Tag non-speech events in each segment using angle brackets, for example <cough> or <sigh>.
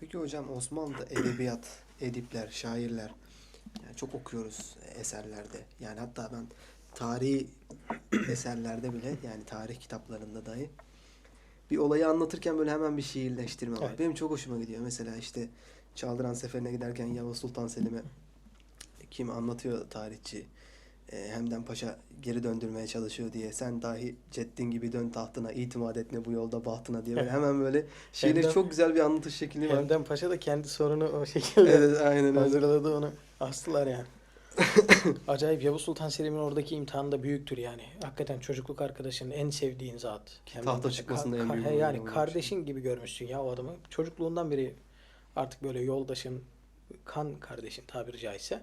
Peki hocam Osmanlı'da edebiyat, edipler, şairler yani çok okuyoruz eserlerde. Yani hatta ben tarihi <clears throat> eserlerde bile yani tarih kitaplarında dahi bir olayı anlatırken böyle hemen bir şiirleştirme var. Evet. Benim çok hoşuma gidiyor. Mesela işte Çaldıran Seferi'ne giderken Yavuz Sultan Selim'e kim anlatıyor tarihçi e, Hemden Paşa geri döndürmeye çalışıyor diye sen dahi ceddin gibi dön tahtına itimat etme bu yolda bahtına diye böyle hemen böyle şiirde Hemden- çok güzel bir anlatış şekli var. Hemden Paşa da kendi sorunu o şekilde Evet aynen öyle. hazırladı onu. Astılar yani. <laughs> Acayip Yavuz Sultan Selim'in oradaki imtihanı da büyüktür yani. Hakikaten çocukluk arkadaşının en sevdiğin zat. Hemden tahta Paşa. çıkmasında Ka- en ka- büyük he, Yani kardeşin gibi görmüşsün ya o adamı. Çocukluğundan beri artık böyle yoldaşın, kan kardeşin tabiri caizse.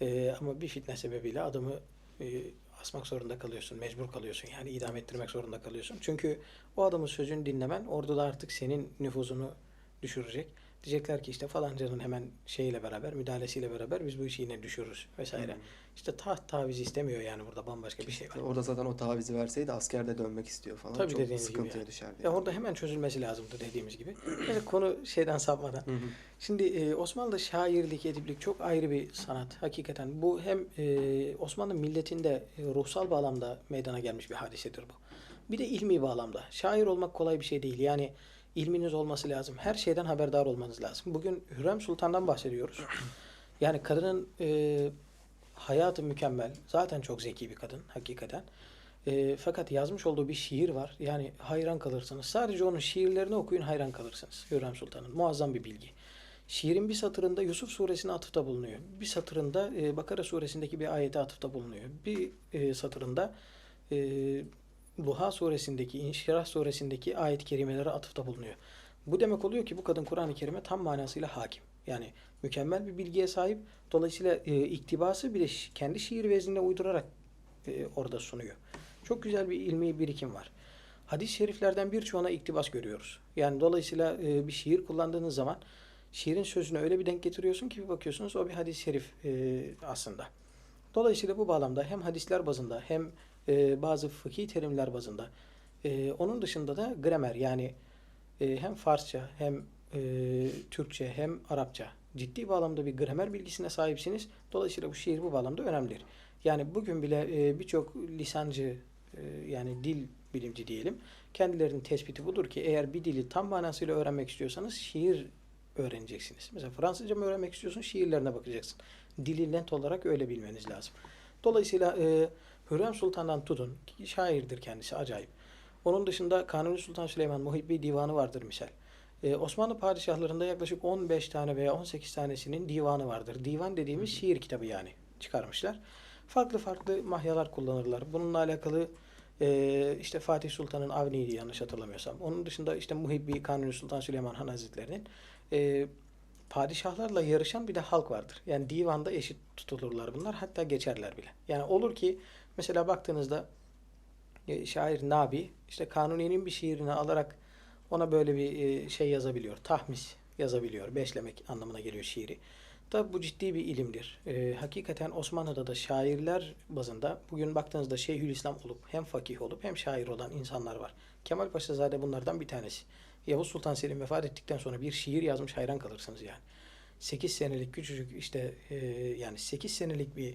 Ee, ama bir fitne sebebiyle adamı e, asmak zorunda kalıyorsun, mecbur kalıyorsun. Yani idam ettirmek zorunda kalıyorsun. Çünkü o adamın sözünü dinlemen orada da artık senin nüfuzunu düşürecek. Diyecekler ki işte falancanın hemen şeyiyle beraber, müdahalesiyle beraber biz bu işi yine düşürürüz vesaire. Hmm. İşte taht taviz istemiyor yani burada bambaşka bir şey var. Orada zaten o tavizi verseydi askerde dönmek istiyor falan. Tabii çok dediğiniz gibi sıkıntıya yani. düşerdi. Ya orada hemen çözülmesi lazımdı dediğimiz gibi. Yani konu şeyden sapmadan. Hı hı. Şimdi e, Osmanlı'da şairlik, ediplik çok ayrı bir sanat. Hakikaten bu hem e, Osmanlı milletinde e, ruhsal bağlamda meydana gelmiş bir hadisedir bu. Bir de ilmi bağlamda. Şair olmak kolay bir şey değil. Yani ilminiz olması lazım. Her şeyden haberdar olmanız lazım. Bugün Hürrem Sultan'dan bahsediyoruz. <clears throat> Yani kadının e, hayatı mükemmel. Zaten çok zeki bir kadın hakikaten. E, fakat yazmış olduğu bir şiir var. Yani hayran kalırsınız. Sadece onun şiirlerini okuyun hayran kalırsınız. Hürrem Sultan'ın. Muazzam bir bilgi. Şiirin bir satırında Yusuf suresine atıfta bulunuyor. Bir satırında e, Bakara suresindeki bir ayete atıfta bulunuyor. Bir e, satırında e, Duha suresindeki, İnşirah suresindeki ayet-i kerimelere atıfta bulunuyor. Bu demek oluyor ki bu kadın Kur'an-ı Kerim'e tam manasıyla hakim. Yani mükemmel bir bilgiye sahip. Dolayısıyla e, iktibası şi- kendi şiir veznine uydurarak e, orada sunuyor. Çok güzel bir ilmi birikim var. Hadis-i şeriflerden birçoğuna iktibas görüyoruz. Yani dolayısıyla e, bir şiir kullandığınız zaman şiirin sözünü öyle bir denk getiriyorsun ki bir bakıyorsunuz o bir hadis-i şerif e, aslında. Dolayısıyla bu bağlamda hem hadisler bazında hem e, bazı fıkhi terimler bazında e, onun dışında da gramer yani e, hem Farsça hem e, Türkçe hem Arapça ciddi bağlamda bir gramer bilgisine sahipsiniz. Dolayısıyla bu şiir bu bağlamda önemlidir. Yani bugün bile e, birçok lisancı e, yani dil bilimci diyelim kendilerinin tespiti budur ki eğer bir dili tam manasıyla öğrenmek istiyorsanız şiir öğreneceksiniz. Mesela Fransızca mı öğrenmek istiyorsun? Şiirlerine bakacaksın. Dili net olarak öyle bilmeniz lazım. Dolayısıyla e, Hürrem Sultan'dan tutun şairdir kendisi acayip. Onun dışında Kanuni Sultan Süleyman Muhibbi Divanı vardır misal. Ee, Osmanlı padişahlarında yaklaşık 15 tane veya 18 tanesinin divanı vardır. Divan dediğimiz şiir kitabı yani çıkarmışlar. Farklı farklı mahyalar kullanırlar. Bununla alakalı e, işte Fatih Sultan'ın Avni'ydi yanlış hatırlamıyorsam. Onun dışında işte Muhibbi Kanuni Sultan Süleyman Han Hazretleri'nin e, padişahlarla yarışan bir de halk vardır. Yani divanda eşit tutulurlar bunlar. Hatta geçerler bile. Yani olur ki mesela baktığınızda e, şair Nabi işte Kanuni'nin bir şiirini alarak ona böyle bir e, şey yazabiliyor. Tahmis yazabiliyor. Beşlemek anlamına geliyor şiiri. Tabi bu ciddi bir ilimdir. E, hakikaten Osmanlı'da da şairler bazında bugün baktığınızda Şeyhülislam olup hem fakih olup hem şair olan insanlar var. Kemal Paşazade bunlardan bir tanesi. Yavuz Sultan Selim vefat ettikten sonra bir şiir yazmış hayran kalırsınız yani. 8 senelik küçücük işte e, yani 8 senelik bir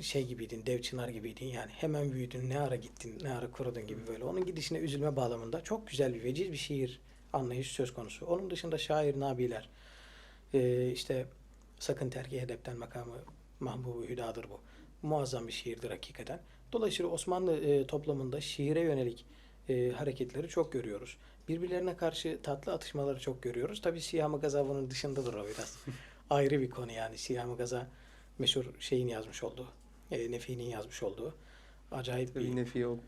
şey gibiydin, dev çınar gibiydin yani. Hemen büyüdün, ne ara gittin, ne ara kurudun gibi böyle. Onun gidişine üzülme bağlamında çok güzel bir veciz bir şiir anlayışı söz konusu. Onun dışında şair Nabiler, e, işte sakın terki edepten makamı mahbubu hüdadır bu. Muazzam bir şiirdir hakikaten. Dolayısıyla Osmanlı e, toplumunda şiire yönelik e, hareketleri çok görüyoruz. Birbirlerine karşı tatlı atışmaları çok görüyoruz. Tabii Siyah-ı Gaza bunun dışındadır o biraz. <laughs> Ayrı bir konu yani. Siyah-ı Gaza meşhur şeyin yazmış olduğu, e, Nefi'nin yazmış olduğu acayip bir Bir nefi o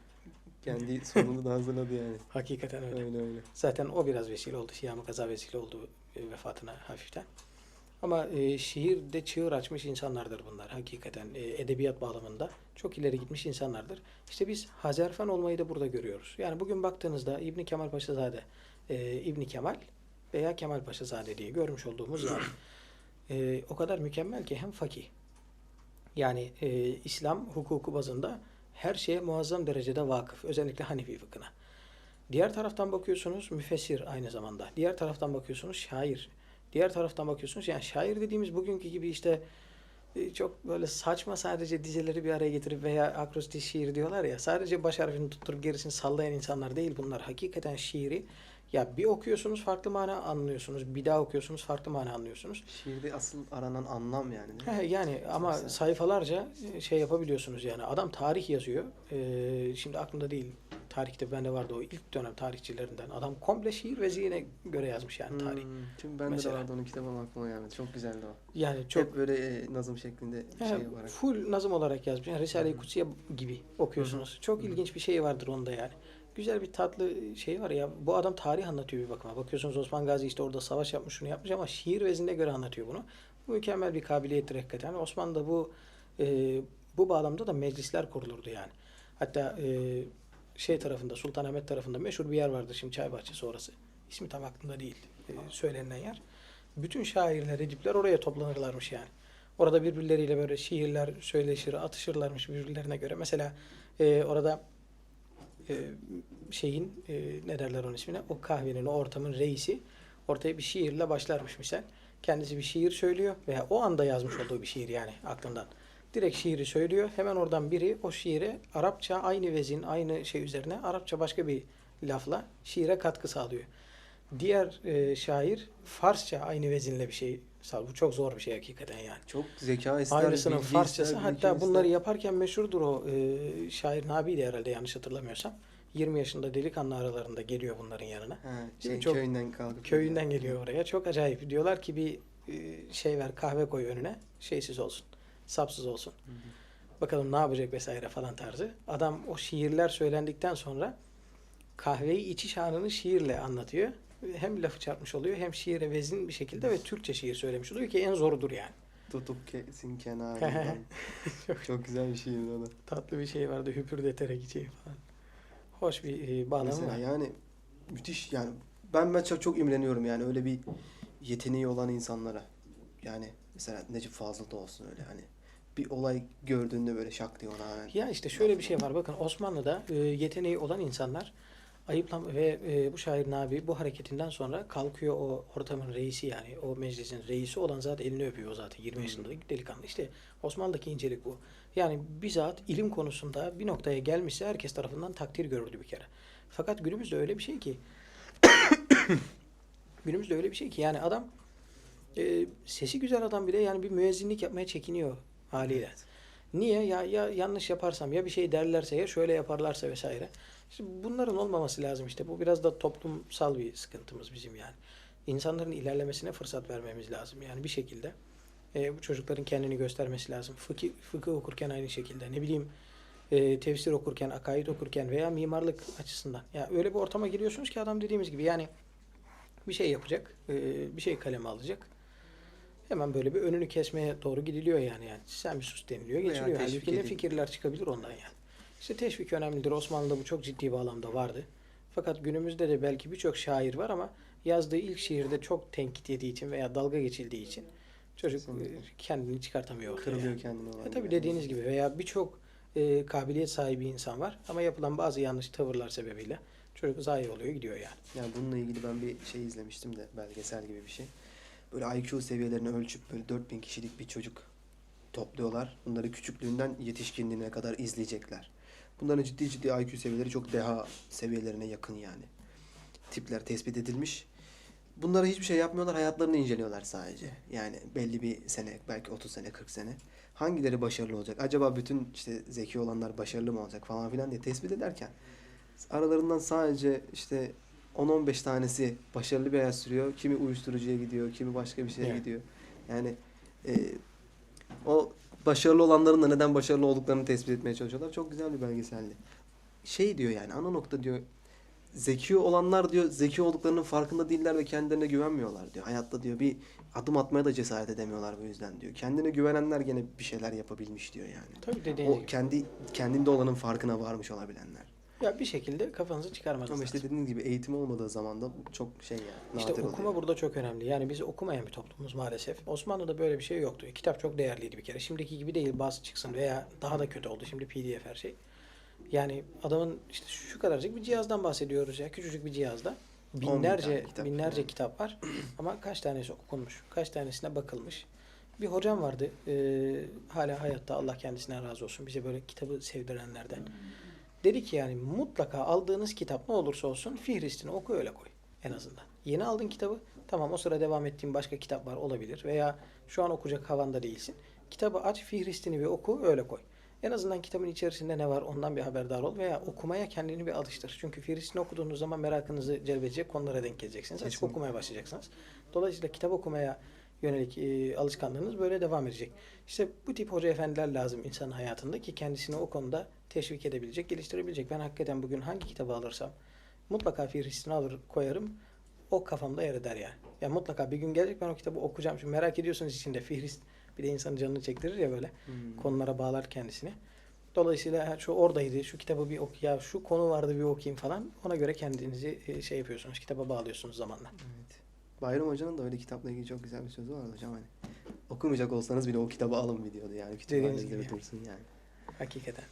kendi <laughs> sonunu da hazırladı yani. hakikaten öyle. Öyle öyle. Zaten o biraz vesile oldu. Siyah-ı Gaza vesile oldu e, vefatına hafiften. Ama e, şiirde çığır açmış insanlardır bunlar hakikaten. E, edebiyat bağlamında çok ileri gitmiş insanlardır. İşte biz Hazerfen olmayı da burada görüyoruz. Yani bugün baktığınızda İbni Kemal Paşazade, e, İbni Kemal veya Kemal Paşazade diye görmüş olduğumuz <clears throat> yer. E, o kadar mükemmel ki hem fakih. Yani e, İslam hukuku bazında her şeye muazzam derecede vakıf. Özellikle Hanefi fıkhına. Diğer taraftan bakıyorsunuz müfessir aynı zamanda. Diğer taraftan bakıyorsunuz şair. Diğer taraftan bakıyorsunuz yani şair dediğimiz bugünkü gibi işte e, çok böyle saçma sadece dizeleri bir araya getirip veya akrostiş şiir diyorlar ya sadece baş harfini tutturup gerisini sallayan insanlar değil bunlar. Hakikaten şiiri ya bir okuyorsunuz farklı mana anlıyorsunuz. Bir daha okuyorsunuz farklı mana anlıyorsunuz. Şiirde asıl aranan anlam yani. değil mi? He, yani ama sayfalarca e, şey yapabiliyorsunuz yani. Adam tarih yazıyor. Ee, şimdi aklımda değil. Tarihte bende vardı o ilk dönem tarihçilerinden. Adam komple şiir ve zihine göre yazmış yani tarih. Hmm, Çünkü bende Mesela. de vardı onun kitabı ama aklıma gelmedi. Çok güzeldi o. Yani Çok çok Hep böyle e, nazım şeklinde He, şey olarak. full nazım olarak yazmış. Yani Risale-i. Kutsiye gibi okuyorsunuz. Çok Hı hı. ilginç bir şey vardır onda yani. Güzel bir tatlı şey var ya. Bu adam tarih anlatıyor bir bakıma. Bakıyorsunuz Osman Gazi işte orada savaş yapmış, şunu yapmış ama şiir vezine göre anlatıyor bunu. Bu mükemmel bir kabiliyettir hakikaten. Osmanlı'da bu e, bu bağlamda da meclisler kurulurdu yani. Hatta e, şey tarafında Sultanahmet tarafında meşhur bir yer vardı şimdi çay bahçesi orası. İsmi tam aklımda değil. e, söylenilen yer. Bütün şairler, edipler oraya toplanırlarmış yani. Orada birbirleriyle böyle şiirler söyleşir, atışırlarmış birbirlerine göre. Mesela e, orada e, şeyin e, ne derler onun ismine? O kahvenin, o ortamın reisi ortaya bir şiirle başlarmış misal. Kendisi bir şiir söylüyor veya o anda yazmış olduğu bir şiir yani aklından. Direkt şiiri söylüyor. Hemen oradan biri o şiire Arapça aynı vezin, aynı şey üzerine Arapça başka bir lafla şiire katkı sağlıyor. Diğer e, şair Farsça aynı vezinle bir şey sağlıyor. Bu çok zor bir şey hakikaten yani. Çok zeka ister, Aynısının bilgi Farsçası. ister, Hatta bunları ister. yaparken meşhurdur o e, şair Nabi'ydi herhalde yanlış hatırlamıyorsam. 20 yaşında delikanlı aralarında geliyor bunların yanına. Ha, şey, Çok- köyünden kalkıp Köyünden geliyor oraya. Çok acayip. Diyorlar ki bir e, şey ver kahve koy önüne. Şeysiz olsun. Sapsız olsun. Hı hı. Bakalım ne yapacak vesaire falan tarzı. Adam o şiirler söylendikten sonra kahveyi içiş anını şiirle anlatıyor. Hem lafı çarpmış oluyor hem şiire vezin bir şekilde ve Türkçe şiir söylemiş oluyor ki en zorudur yani. Tutup kesin kenarından. <laughs> Çok güzel bir şiirdi o da. Tatlı bir şey vardı hüpürdeterek içeyim falan. Hoş bir e, bağlamı Mesela var. yani müthiş yani ben ben çok, çok imreniyorum yani öyle bir yeteneği olan insanlara. Yani mesela Necip Fazıl da olsun öyle hani bir olay gördüğünde böyle şak diye ona hemen. Ya işte şöyle bir şey var. Bakın Osmanlı'da e, yeteneği olan insanlar ayıplan ve e, bu şair Nabi bu hareketinden sonra kalkıyor o ortamın reisi yani o meclisin reisi olan zat elini öpüyor zaten 20 Hı. yaşındaki delikanlı. İşte Osmanlı'daki incelik bu. Yani bizzat ilim konusunda bir noktaya gelmişse herkes tarafından takdir görürdü bir kere. Fakat günümüzde öyle bir şey ki <coughs> günümüzde öyle bir şey ki yani adam e, sesi güzel adam bile yani bir müezzinlik yapmaya çekiniyor haliyle. Niye? Ya, ya yanlış yaparsam ya bir şey derlerse ya şöyle yaparlarsa vesaire. İşte bunların olmaması lazım işte. Bu biraz da toplumsal bir sıkıntımız bizim yani. İnsanların ilerlemesine fırsat vermemiz lazım. Yani bir şekilde e, bu çocukların kendini göstermesi lazım. Fıkıh, fıkıh okurken aynı şekilde. Ne bileyim e, tefsir okurken, akaid okurken veya mimarlık açısından. Ya öyle bir ortama giriyorsunuz ki adam dediğimiz gibi yani bir şey yapacak, e, bir şey kaleme alacak. Hemen böyle bir önünü kesmeye doğru gidiliyor yani. yani. Sen bir sus deniliyor, geçiliyor. Halbuki ne fikirler çıkabilir ondan yani. İşte teşvik önemlidir. Osmanlı'da bu çok ciddi bağlamda vardı. Fakat günümüzde de belki birçok şair var ama yazdığı ilk şiirde çok tenkit yediği için veya dalga geçildiği için çocuk kendini çıkartamıyor. Kırılıyor yani. kendini. E tabii yani. dediğiniz gibi veya birçok e, kabiliyet sahibi insan var ama yapılan bazı yanlış tavırlar sebebiyle çocuk zayi oluyor gidiyor yani. Yani bununla ilgili ben bir şey izlemiştim de belgesel gibi bir şey. Böyle IQ seviyelerini ölçüp böyle 4000 kişilik bir çocuk topluyorlar. Bunları küçüklüğünden yetişkinliğine kadar izleyecekler. Bunların ciddi ciddi IQ seviyeleri çok deha seviyelerine yakın yani. Tipler tespit edilmiş. Bunlara hiçbir şey yapmıyorlar, hayatlarını inceliyorlar sadece. Yani belli bir sene, belki 30 sene, 40 sene. Hangileri başarılı olacak? Acaba bütün işte zeki olanlar başarılı mı olacak falan filan diye tespit ederken aralarından sadece işte 10-15 tanesi başarılı bir hayat sürüyor. Kimi uyuşturucuya gidiyor, kimi başka bir şeye Evet. gidiyor. Yani e, o başarılı olanların da neden başarılı olduklarını tespit etmeye çalışıyorlar. Çok güzel bir belgeseldi. Şey diyor yani ana nokta diyor zeki olanlar diyor zeki olduklarının farkında değiller ve kendilerine güvenmiyorlar diyor. Hayatta diyor bir adım atmaya da cesaret edemiyorlar bu yüzden diyor. Kendine güvenenler gene bir şeyler yapabilmiş diyor yani. Tabii dediğiniz O gibi. kendi kendinde olanın farkına varmış olabilenler. Ya bir şekilde kafanızı çıkarmanız Ama işte dediğiniz gibi eğitim olmadığı zaman da bu çok şey yani. İşte nadir okuma oluyor. burada çok önemli. Yani biz okumayan bir toplumuz maalesef. Osmanlı'da böyle bir şey yoktu. Kitap çok değerliydi bir kere. Şimdiki gibi değil. Bas çıksın veya daha da kötü oldu. Şimdi PDF her şey. Yani adamın işte şu kadarcık bir cihazdan bahsediyoruz ya. Küçücük bir cihazda. Binlerce kitap. binlerce Evet. kitap var. <clears throat> Ama kaç tanesi okunmuş? Kaç tanesine bakılmış? Bir hocam vardı. eee, hala hayatta Allah kendisinden razı olsun. Bize böyle kitabı sevdirenlerden. Dedi ki yani mutlaka aldığınız kitap ne olursa olsun fihristini oku öyle koy en azından. Yeni aldın kitabı tamam o sıra devam ettiğin başka kitap var olabilir veya şu an okuyacak havanda değilsin. Kitabı aç fihristini bir oku öyle koy. En azından kitabın içerisinde ne var ondan bir haberdar ol veya okumaya kendini bir alıştır. Çünkü fihristini okuduğunuz zaman merakınızı celbedecek konulara denk geleceksiniz. Kesinlikle. okumaya başlayacaksınız. Dolayısıyla kitap okumaya yönelik e, alışkanlığınız böyle devam edecek. İşte bu tip hoca efendiler lazım insanın hayatında ki kendisini o konuda teşvik edebilecek, geliştirebilecek. Ben hakikaten bugün hangi kitabı alırsam mutlaka fihristini alır koyarım. O kafamda yer eder yani. Yani mutlaka bir gün gelecek ben o kitabı okuyacağım. Şimdi merak ediyorsunuz içinde fihrist bir de insanın canını çektirir ya böyle Hmm. konulara bağlar kendisini. Dolayısıyla şu oradaydı, şu kitabı bir oku, ya şu konu vardı bir okuyayım falan. Ona göre kendinizi e, şey yapıyorsunuz, kitaba bağlıyorsunuz zamanla. Evet. Bayram Hoca'nın da öyle kitapla ilgili çok güzel bir sözü vardı hocam hani. Okumayacak olsanız bile o kitabı alın bir diyordu yani. Bir dursun yani. Hakikaten.